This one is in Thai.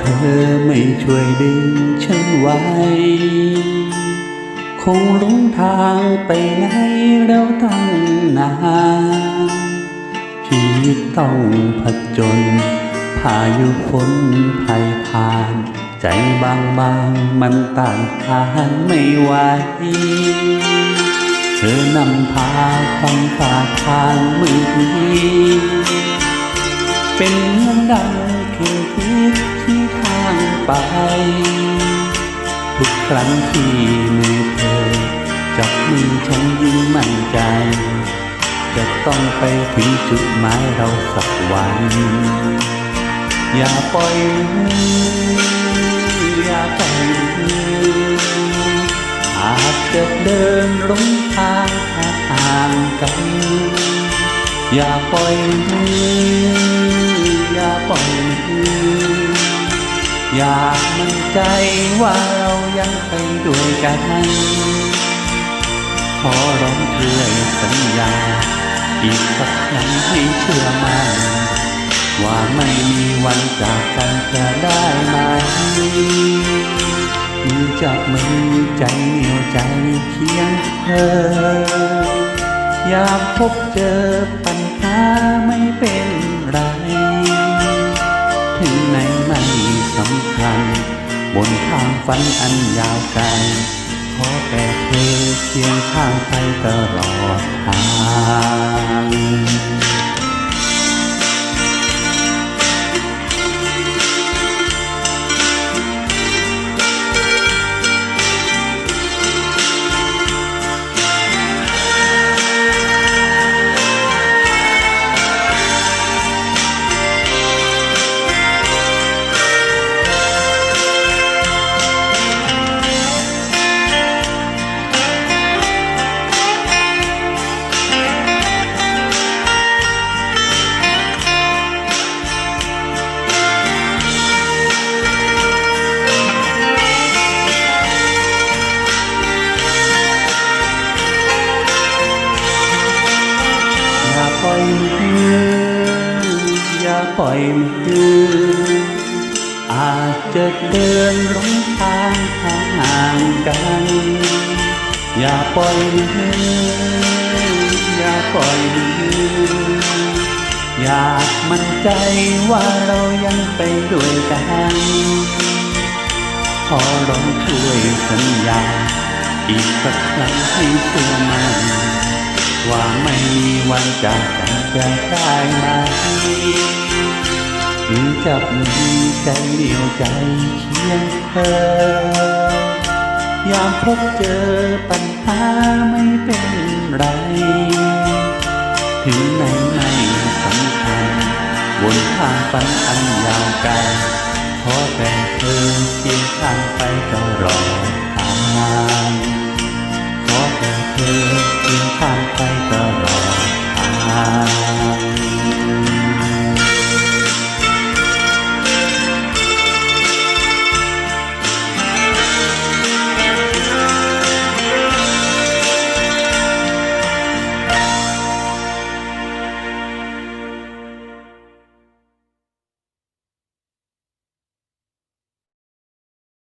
เธอไม่ช่วยดึงฉันไว้ คงหลงทางไปไหนเราตั้งนานชีวิตต้องผจญพายุฝนภัยผ่าน ใจบางบางมันต้านทานไม่ไหวเธอนำพาความฝาทางมือนี้เป็นเหมือนดัง เข็มทิศที่ทางไป ทุกครั้งที่มือเธอ จับมือฉันยิ่งมั่นใจ จะต้องไปถึงจุดหมายเราสักวัน อย่าปล่อยมืออย่าปล่อยมืออาจจะเดินลงทางห่างกัน อย่าปล่อยมืออย่าปล่อยมืออยากมั่นใจว่าเรายังไปด้วยกันขอร้องช่วยสัญญา อีกสักครั้งให้เชื่อมั่นว่าไม่มีวันจากกันจะได้ไหมมือจับมือใจเหนียวใจเคียงเธอ อยากพบเจอปัญหาไม่เป็นไร ถึงไหนไม่สำคัญ บนทางฝันอันยาวไกล ขอแต่เธอเคียงข้างไปตลอดทาง ปล่อยมืออาจจะเดินหลงทางห่างกัน อย่าปล่อยมืออย่าปล่อยมืออยากมั่นใจว่าเรายังไปด้วยกันขอร้องช่วยสัญญา อีกสักครั้งให้เชื่อมันว่าไม่มีวันจากกันจะได้ไหม หรือจับมือใจเหนียวใจเคียงเธอยามพบเจอปัญหาไม่เป็นไร ถึงไหนไม่สำคัญบนทางฝันอันยาวไกลขอแต่เธอเคียงข้างไปตลอด